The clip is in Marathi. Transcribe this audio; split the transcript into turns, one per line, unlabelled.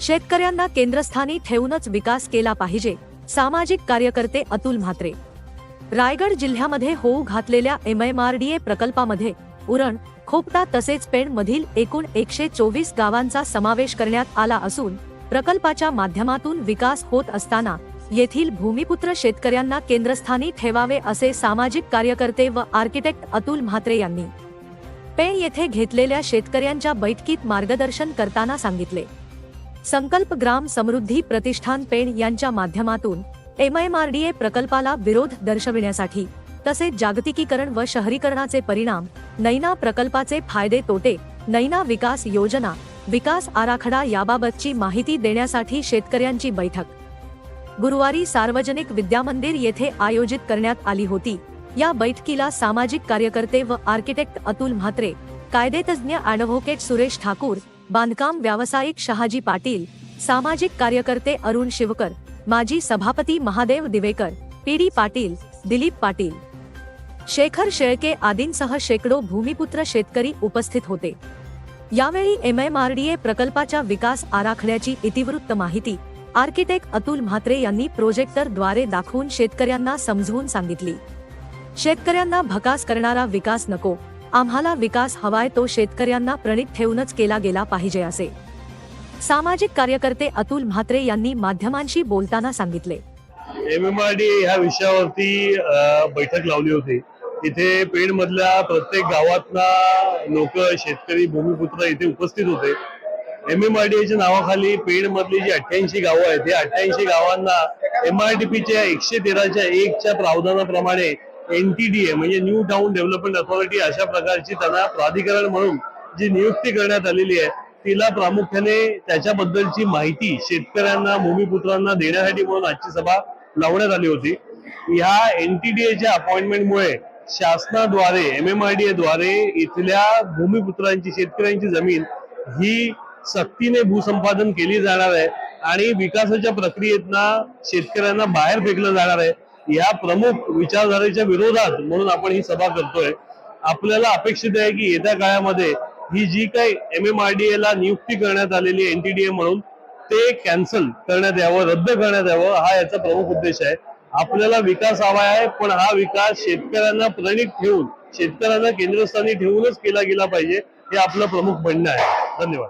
शेतकऱ्यांना केंद्रस्थानी ठेवूनच विकास केला पाहिजे सामाजिक कार्यकर्ते अतुल म्हात्रे. रायगड जिल्ह्यामध्ये होऊ घातलेल्या M M R D A प्रकल्पामध्ये उरण खोपटा तसेच पेण मधील एकूण एकशे चोवीस गावांचा समावेश करण्यात आला असून प्रकल्पाच्या माध्यमातून विकास होत असताना येथील भूमिपुत्र शेतकऱ्यांना केंद्रस्थानी ठेवावे असे सामाजिक कार्यकर्ते व आर्किटेक्ट अतुल म्हात्रे यांनी. पेण येथे घेतलेल्या शेतकऱ्यांच्या बैठकीत मार्गदर्शन करताना सांगितले. संकल्प ग्राम समृद्धी प्रतिष्ठान पेण यांच्या माध्यमातून एम डी ए प्रकल्पाला विरोध दर्शविण्यासाठी तसेच जागतिकीकरण व शहरीकरणाचे परिणाम नैना प्रकल्पाचे फायदे तोटे नैना विकास योजना विकास आराखडा याबाबतची माहिती देण्यासाठी शेतकऱ्यांची बैठक. गुरुवारी सार्वजनिक विद्यामंदिर येथे आयोजित करण्यात आली होती. या बैठकीला सामाजिक कार्यकर्ते व आर्किटेक्ट अतुल म्हात्रे कायदेतज्ञ ॲडव्होकेट सुरेश ठाकूर बांधकाम व्यावसायिक शहाजी पाटील सामाजिक कार्यकर्ते अरुण शिवकर माजी सभापती महादेव दिवेकर पी डी पाटील दिलीप पाटील. शेखर शेळके आदींसह शेकडो भूमिपुत्र शेतकरी उपस्थित होते. यावेळी M M R D A प्रकल्पाच्या विकास आराखड्याची इतिवृत्त माहिती आर्किटेक्ट अतुल म्हात्रे यांनी प्रोजेक्टरद्वारे दाखवून शेतकऱ्यांना समजवून सांगितली. शेतकऱ्यांना भकास करणारा विकास नको आम्हाला विकास हवाय तो शेतकऱ्यांना प्रणित ठेवूनच केला गेला पाहिजे असे. सामाजिक कार्यकर्ते अतुल म्हात्रे यांनी माध्यमांशी बोलताना सांगितले.
एमएमआरडी ह्या विषयावरती बैठक लावली होती. इथे पेण मधल्या प्रत्येक गावातला लोक शेतकरी भूमिपुत्र इथे उपस्थित होते. एम एम आर डी नावाखाली पेण मधली जी अठ्ठ्याऐंशी गावं आहेत या अठ्ठ्याऐंशी गावांना एम आर डी पीच्या एकशे तेराच्या एकच्या प्रावधानाप्रमाणे एनटीडीए म्हणजे न्यू टाउन डेव्हलपमेंट अथॉरिटी अशा प्रकारची त्यांना प्राधिकरण म्हणून जी नियुक्ती करण्यात आलेली आहे तिला प्रामुख्याने त्याच्याबद्दलची माहिती शेतकऱ्यांना भूमिपुत्रांना देण्यासाठी म्हणून आजची सभा लावण्यात आली होती. ह्या एनटीडीएच्या अपॉइंटमेंटमुळे शासनाद्वारे एम एम आय डी द्वारे इथल्या भूमिपुत्रांची शेतकऱ्यांची जमीन ही सक्तीने भूसंपादन केली जाणार आहे आणि विकासाच्या प्रक्रियेतना शेतकऱ्यांना बाहेर फेकलं जाणार आहे. या प्रमुख विचारधारेच्या विरोधात म्हणून आपण ही सभा करतोय. आपल्याला अपेक्षित आहे की येत्या काळामध्ये ही जी काही एम एम आर डी ला नियुक्ती करण्यात आलेली एनटीडीए म्हणून ते कॅन्सल करण्यात यावं रद्द करण्यात यावं हा याचा प्रमुख उद्देश आहे. आपल्याला विकास हवा आहे पण हा विकास शेतकऱ्यांना प्रणित ठेवून शेतकऱ्यांना केंद्रस्थानी ठेवूनच केला गेला पाहिजे हे आपलं प्रमुख म्हणणं आहे. धन्यवाद.